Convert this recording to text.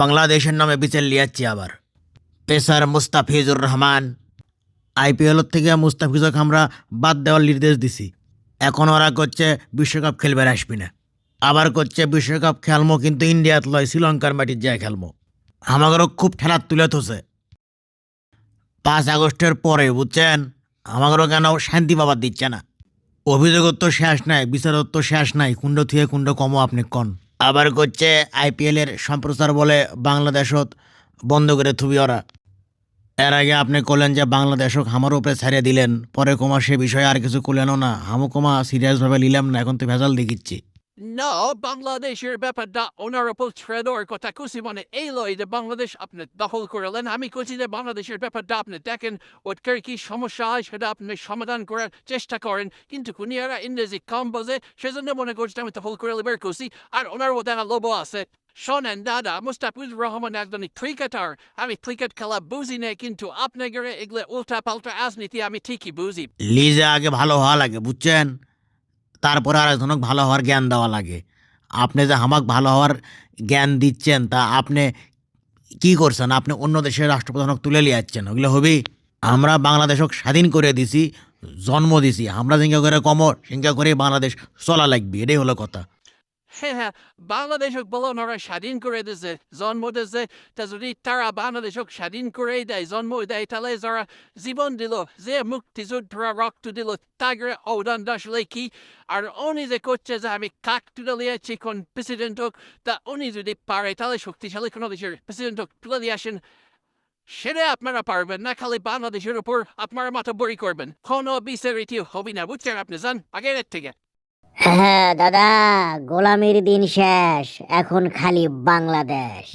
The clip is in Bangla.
বাংলাদেশের নামে বিচার লিয়াচ্ছি আবার। পেসার মুস্তাফিজুর রহমান, আইপিএল থেকে মুস্তাফিজক আমরা বাদ দেওয়ার নির্দেশ দিছি। এখন ওরা করছে বিশ্বকাপ খেলবে আসবি না। আবার করছে বিশ্বকাপ খেলমো, কিন্তু ইন্ডিয়াত লয়, শ্রীলঙ্কার মাটির যায় খেলমো। আমাদেরও খুব ঠেলার তুলে থসে পাঁচ আগস্টের পরে, বুঝছেন? আমাদেরও কেন শান্তি পাবার দিচ্ছে না? অভিযোগত তো শেষ নাই বিচারত তো শেষ নাই। কুণ্ড থুয়ে কুণ্ড কমো আপনি কন। আবার করছে আইপিএল এর সম্প্রচার বলে বাংলাদেশত বন্ধ করে থুবি ওরা। এর আগে আপনি করলেন যে বাংলাদেশক হামার উপরে ছাড়িয়ে দিলেন, পরে কমা সে বিষয়ে আর কিছু করলেনও না। হামু কমা সিরিয়াসভাবে নিলাম না, এখন তো ভেজাল দেখিচ্ছি। No, বাংলাদেশের ব্যাপারটা অনারেবল ট্রেডর কথা কুসি মানে এই লয় যে বাংলাদেশ আপনি দখল করলেন আমি কুচি যে বাংলাদেশের ব্যাপারটা আপনি দেখেন ওটার কি সমস্যা হয় সেটা আপনি সমাধান করার চেষ্টা করেন কিন্তু কুনিয়ারা ইংরেজি কম বোঝে সেজন্য মনে করছে আমি দখল করে লিবার কুসি আর ওনার একটা লোভ আছে শোনেন দাদা মুস্তাফিজুর রহমান একজন ক্রিকেটার আমি ক্রিকেট খেলা বুঝি না কিন্তু আপনাদের এগুলো উল্টা পাল্টা রাজনীতি আমি ঠিকই বুঝি লিজে আগে ভালো হওয়া লাগে বুঝছেন তারপরে আরেকজনক ভালো হওয়ার জ্ঞান দেওয়া লাগে। আপনি যে আমাক ভালো হওয়ার জ্ঞান দিচ্ছেন, তা আপনি কি করছেন? আপনি অন্য দেশের রাষ্ট্রপ্রধানক তুলে নিয়ে যাচ্ছেন। ওগুলো হবেই আমরা বাংলাদেশক স্বাধীন করে দিছি, জন্ম দিছি। আমরা জিঙ্গা করে কমর সিঙ্গা করে বাংলাদেশ চলা লাগবে। এটাই হলো কথা। হ্যাঁ হ্যাঁ বাংলাদেশক বলো, ওনারা স্বাধীন করে দিয়েছে জন্ম দিয়েছে তা যদি তারা বাংলাদেশক স্বাধীন করে দেয়, জন্ম দেয়, তাহলে যারা জীবন দিল, যে মুক্তিযোদ্ধারা রক্ত দিল তাগরে অবদান আসলে কি? আর উনি যে করছে যে আমি কাক তুলে দিয়েছি কোন প্রেসিডেন্ট হোক, তা উনি যদি পারে, তাহলে শক্তিশালী কোনো দেশের প্রেসিডেন্ট হোক তুলে দিয়ে আসেন। সেটা আপনারা পারবেন না, খালি বাংলাদেশের উপর আপনারা মাথা বড়ি করবেন। কোনো বিচারিটি হবি না, বুঝছেন আপনি, যান, আগের থেকে। হ্যাঁ দাদা গোলামির দিন শেষ এখন খালি বাংলাদেশ।